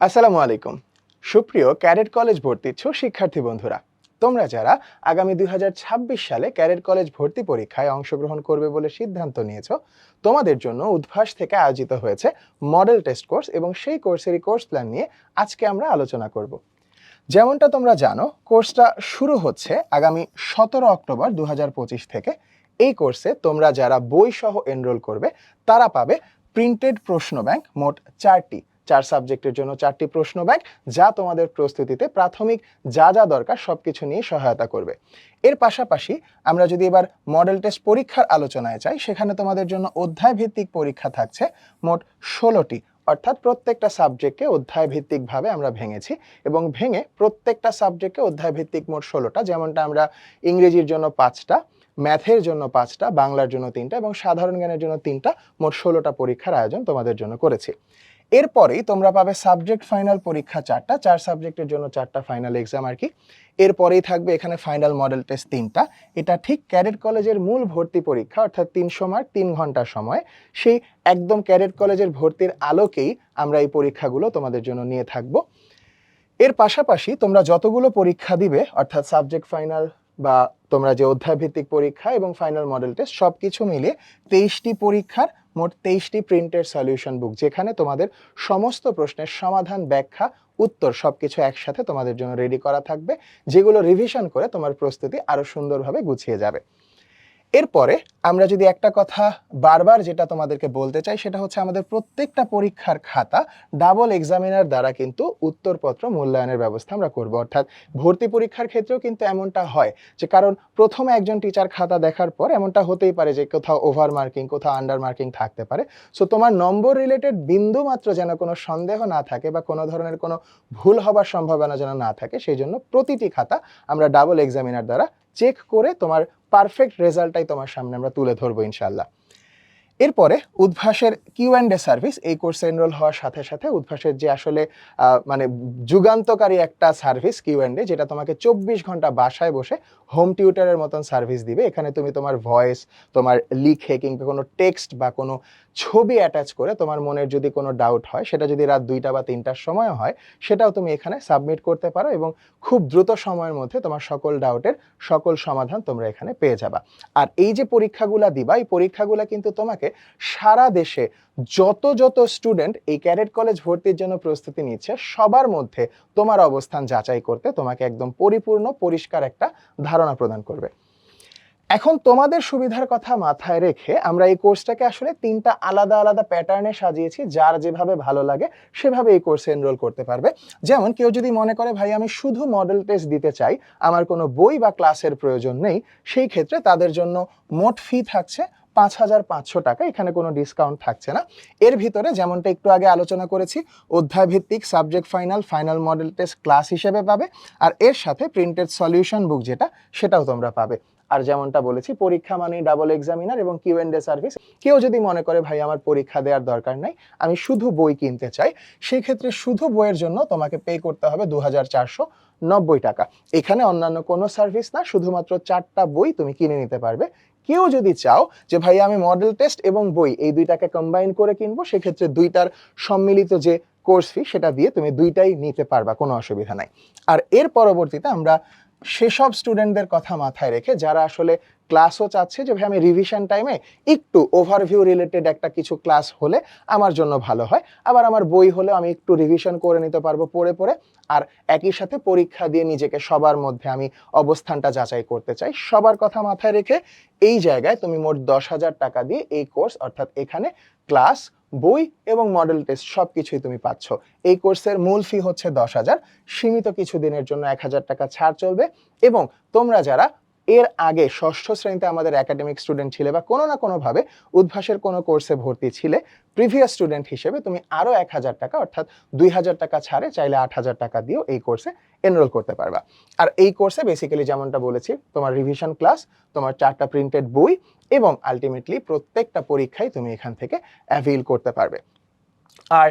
আসসালামু আলাইকুম। সুপ্রিয় ক্যাডেট কলেজ ভর্তি ইচ্ছুক শিক্ষার্থী বন্ধুরা, তোমরা যারা আগামী দুই সালে ক্যাডেট কলেজ ভর্তি পরীক্ষায় অংশগ্রহণ করবে বলে সিদ্ধান্ত নিয়েছো, তোমাদের জন্য উদ্ভাস থেকে আয়োজিত হয়েছে মডেল টেস্ট কোর্স এবং সেই কোর্সেরই কোর্স প্ল্যান নিয়ে আজকে আমরা আলোচনা করব। যেমনটা তোমরা জানো কোর্সটা শুরু হচ্ছে আগামী সতেরো অক্টোবর দু হাজার পঁচিশ থেকে। এই কোর্সে তোমরা যারা বই সহ এনরোল করবে, তারা পাবে প্রিন্টেড প্রশ্ন ব্যাংক মোট চারটি। চার সাবজেক্টের জন্য চারটি প্রশ্ন ব্যাংক যা তোমাদের প্রস্তুতিতে প্রাথমিক যা যা দরকার সব কিছু নিয়ে সহায়তা করবে। এর পাশাপাশি আমরা যদি এবার মডেল টেস্ট পরীক্ষার আলোচনায় চাই সেখানে তোমাদের জন্য অধ্যায় ভিত্তিক পরীক্ষা থাকছে মোট ষোলোটি। অর্থাৎ প্রত্যেকটা সাবজেক্টকে অধ্যায় ভিত্তিকভাবে আমরা ভেঙেছি এবং ভেঙে প্রত্যেকটা সাবজেক্টকে অধ্যায় ভিত্তিক মোট ষোলোটা, যেমনটা আমরা ইংরেজির জন্য পাঁচটা, ম্যাথের জন্য পাঁচটা, বাংলার জন্য তিনটা এবং সাধারণ জ্ঞানের জন্য তিনটা মোট ষোলোটা পরীক্ষার আয়োজন তোমাদের জন্য করেছি। এরপরেই তোমরা পাবে সাবজেক্ট ফাইনাল পরীক্ষা চারটা, চার সাবজেক্টের জন্য চারটা ফাইনাল এক্সাম আর কি। এরপরেই থাকবে এখানে ফাইনাল মডেল টেস্ট তিনটা। এটা ঠিক ক্যাডেট কলেজের মূল ভর্তি পরীক্ষা, অর্থাৎ তিনশো মার্ক তিন ঘণ্টা সময়। সেই একদম ক্যাডেট কলেজের ভর্তির আলোকেই আমরা এই পরীক্ষাগুলো তোমাদের জন্য নিয়ে থাকব। এর পাশাপাশি তোমরা যতগুলো পরীক্ষা দিবে, অর্থাৎ সাবজেক্ট ফাইনাল বা তোমরা যে অধ্যায় ভিত্তিক পরীক্ষা এবং ফাইনাল মডেল টেস্ট সব কিছু মিলিয়ে তেইশটি পরীক্ষার মোট তেইশটি প্রিন্টের সলিউশন বুক যেখানে তোমাদের সমস্ত প্রশ্নের সমাধান, ব্যাখ্যা, উত্তর সব কিছু একসাথে তোমাদের জন্য রেডি করা থাকবে, যেগুলো রিভিশন করে তোমার প্রস্তুতি আরও সুন্দরভাবে গুছিয়ে যাবে। এরপরে আমরা যদি একটা কথা বারবার যেটা তোমাদেরকে বলতে চাই, সেটা হচ্ছে আমাদের প্রত্যেকটা পরীক্ষার খাতা ডাবল এক্সামিনার দ্বারা কিন্তু উত্তরপত্র মূল্যায়নের ব্যবস্থা আমরা করব। অর্থাৎ ভর্তি পরীক্ষার ক্ষেত্রেও কিন্তু এমনটা হয় যে কারণ প্রথমে একজন টিচার খাতা দেখার পর এমনটা হতেই পারে যে কোথাও ওভার মার্কিং কোথাও আন্ডার মার্কিং থাকতে পারে। সো তোমার নম্বর রিলেটেড বিন্দু মাত্র যেন কোনো সন্দেহ না থাকে বা কোনো ধরনের কোনো ভুল হবার সম্ভাবনা যেন না থাকে, সেই জন্য প্রতিটি খাতা আমরা ডাবল এক্সামিনার দ্বারা চেক করে তোমার পারফেক্ট রেজাল্টটাই তোমার সামনে আমরা তুলে ধরবো ইনশাল্লাহ এরপরে উদ্ভাসের কিউ অ্যান্ড এ সার্ভিস এই কোর্সে এনরোল হওয়ার সাথে সাথে উদ্ভাসের যে আসলে মানে যুগান্তকারী একটা সার্ভিস কিউ অ্যান্ড এ যেটা তোমাকে চব্বিশ ঘণ্টা বাসায় বসে হোম টিউটারের মতন সার্ভিস দিবে। এখানে তুমি তোমার ভয়েস তোমার লিখে কিংবা কোনো টেক্সট বা কোনো ছবি অ্যাটাচ করে তোমার মনের যদি কোনো ডাউট হয়, সেটা যদি রাত দুইটা বা তিনটার সময় হয়, সেটাও তুমি এখানে সাবমিট করতে পারো এবং খুব দ্রুত সময়ের মধ্যে তোমার সকল ডাউটের সকল সমাধান তোমরা এখানে পেয়ে যাবা। আর এই যে পরীক্ষাগুলা দিবা, এই পরীক্ষাগুলা কিন্তু তোমাকে সারা দেশে যত যত স্টুডেন্ট এই ক্যাডেট কলেজ ভর্তির জন্য প্রস্তুতি নিচ্ছে, সবার মধ্যে তোমার অবস্থান যাচাই করতে তোমাকে একদম পরিপূর্ণ, পরিষ্কার একটা ধারণা প্রদান করবে। এখন তোমাদের সুবিধার কথা মাথায় রেখে আমরা এই কোর্সটাকে আসলে তিনটা আলাদা আলাদা প্যাটার্নে সাজিয়েছি, যার যেভাবে ভালো লাগে সেভাবে এই কোর্সে এনরোল করতে পারবে। যেমন কেউ যদি মনে করে, ভাই, আমি শুধু মডেল টেস্ট দিতে চাই, আমার কোনো বই বা ক্লাসের প্রয়োজন নেই, সেই ক্ষেত্রে তাদের জন্য মোট ফি থাকছে পাঁচ হাজার পাঁচশো টাকা, এখানে কোনো ডিসকাউন্ট থাকছে না। এর ভিতরে যেমনটা একটু আগে আলোচনা করেছি অধ্যায় ভিত্তিক subject final final model test class হিসেবে পাবে। আর এর সাথে প্রিন্টেড সলিউশন বুক যেটা, সেটাও তোমরা পাবে। আর যেমনটা বলেছি, পরীক্ষা মানেই ডাবল এক্সামিনার এবং কিউ এন্ড সার্ভিস কেউ যদি মনে করে, ভাই, আমার পরীক্ষা দেওয়ার দরকার নাই, আমি শুধু বই কিনতে চাই সেই ক্ষেত্রে শুধু বইয়ের জন্য তোমাকে পে করতে হবে দু নব্বই টাকা। এখানে অন্যান্য কোনো সার্ভিস না, শুধুমাত্র চারটা বই তুমি কিনে নিতে পারবে। কেউ যদি চাও যে ভাই আমি মডেল টেস্ট এবং বই এই দুইটাকে কম্বাইন করে কিনবো, সেক্ষেত্রে দুইটার সম্মিলিত যে কোর্স ফি সেটা দিয়ে তুমি দুইটাই নিতে পারবা, কোনো অসুবিধা নাই। আর এর পরবর্তীতে আমরা সেসব স্টুডেন্টদের কথা মাথায় রেখে যারা আসলে ক্লাসও চাচ্ছে যে, ভাই, আমি রিভিশন টাইমে একটু ওভারভিউ রিলেটেড একটা কিছু ক্লাস হলে আমার জন্য ভালো হয়। আবার আমার বই হলেও আমি একটু রিভিশন করে নিতে পারব পড়ে পড়ে। আর একই সাথে পরীক্ষা দিয়ে নিজেকে সবার মধ্যে আমি অবস্থানটা যাচাই করতে চাই। সবার কথা মাথায় রেখে এই জায়গায় তুমি মোট দশ হাজার টাকা দিয়ে এই কোর্স অর্থাৎ এখানে ক্লাস বই এবং মডেল টেস্ট সব কিছুই তুমি পাচ্ছ। এই কোর্সের মূল ফি হচ্ছে দশ হাজার। সীমিত কিছু দিনের জন্য এক হাজার টাকা ছাড় চলবে এবং তোমরা যারা এর আগে ষষ্ঠ শ্রেণীতে আমাদের একাডেমিক স্টুডেন্ট ছিলে বা কোনো না কোনোভাবে উদ্ভাসের কোনো কোর্সে ভর্তি ছিলে প্রিভিয়াস স্টুডেন্ট হিসেবে তুমি আরও এক হাজার টাকা অর্থাৎ দুই হাজার টাকা ছাড়ে চাইলে আট হাজার টাকা দিয়েও এই কোর্সে এনরোল করতে পারবা। আর এই কোর্সে বেসিক্যালি যেমনটা বলেছি, তোমার রিভিশন ক্লাস তোমার চারটা প্রিন্টেড বই এবং আলটিমেটলি প্রত্যেকটা পরীক্ষায় তুমি এখান থেকে অ্যাভিল করতে পারবে। আর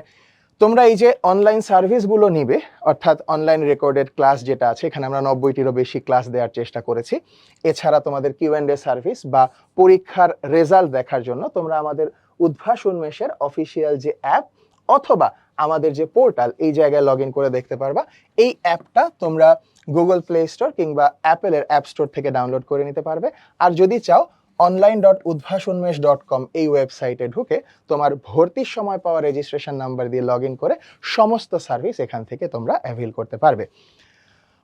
তোমরা এই যে অনলাইন সার্ভিসগুলো নিবে, অর্থাৎ অনলাইন রেকর্ডেড ক্লাস যেটা আছে, এখানে আমরা নব্বইটিরও বেশি ক্লাস দেওয়ার চেষ্টা করেছি। এছাড়া তোমাদের কিউ অ্যান্ড এ সার্ভিস বা পরীক্ষার রেজাল্ট দেখার জন্য তোমরা আমাদের উদ্ভাস উন্মেষের অফিসিয়াল যে অ্যাপ অথবা আমাদের যে পোর্টাল এই জায়গায় লগ করে দেখতে পারবা। এই অ্যাপটা তোমরা গুগল প্লে স্টোর কিংবা অ্যাপেলের অ্যাপ স্টোর থেকে ডাউনলোড করে নিতে পারবে। আর যদি চাও অনলাইন ডট উদ্ভাস উন্মেষ ডট কম এই ওয়েবসাইটে ঢুকে তোমার ভর্তির সময় পাওয়া রেজিস্ট্রেশন নাম্বার দিয়ে লগ করে সমস্ত সার্ভিস এখান থেকে তোমরা অ্যাভেল করতে পারবে।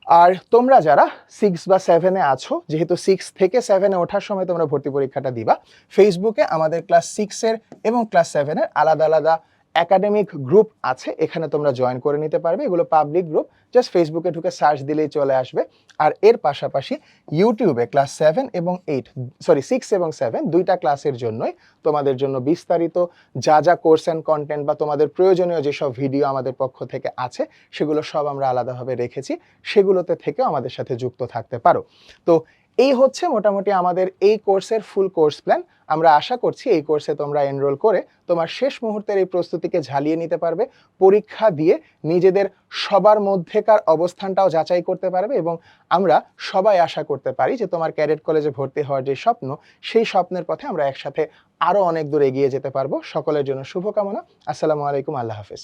আর তোমরা যারা সিক্স বা সেভেনে আছো, যেহেতু সিক্স থেকে সেভেনে ওঠার সময় তোমরা ভর্তি পরীক্ষাটা দিবা ফেসবুকে আমাদের ক্লাস সিক্সের এবং ক্লাস সেভেনের আলাদা আলাদা একাডেমিক গ্রুপ আছে, এখানে তোমরা জয়েন করে নিতে পারবে। এগুলো পাবলিক গ্রুপ জাস্ট ফেসবুকে ঢুকে সার্চ দিলেই চলে আসবে। আর এর পাশাপাশি ইউটিউবে ক্লাস সেভেন এবং এইট সরি সিক্স এবং সেভেন দুইটা ক্লাসের জন্যই তোমাদের জন্য বিস্তারিত যা যা কোর্স অ্যান্ড কন্টেন্ট বা তোমাদের প্রয়োজনীয় যেসব ভিডিও আমাদের পক্ষ থেকে আছে, সেগুলো সব আমরা আলাদাভাবে রেখেছি। সেগুলোতে থেকেও আমাদের সাথে যুক্ত থাকতে পারো। তো এই হচ্ছে মোটামুটি আমাদের এই কোর্সের ফুল কোর্স প্ল্যান আমরা আশা করছি এই কোর্সে তোমরা এনরোল করে তোমার শেষ মুহূর্তের এই প্রস্তুতিকে ঝালিয়ে নিতে পারবে, পরীক্ষা দিয়ে নিজেদের সবার মধ্যেকার অবস্থানটাও যাচাই করতে পারবে এবং আমরা সবাই আশা করতে পারি যে তোমার ক্যাডেট কলেজে ভর্তি হওয়ার যে স্বপ্ন, সেই স্বপ্নের পথে আমরা একসাথে আরও অনেক দূর এগিয়ে যেতে পারব। সকলের জন্য শুভকামনা। আসসালামু আলাইকুম। আল্লাহ হাফিজ।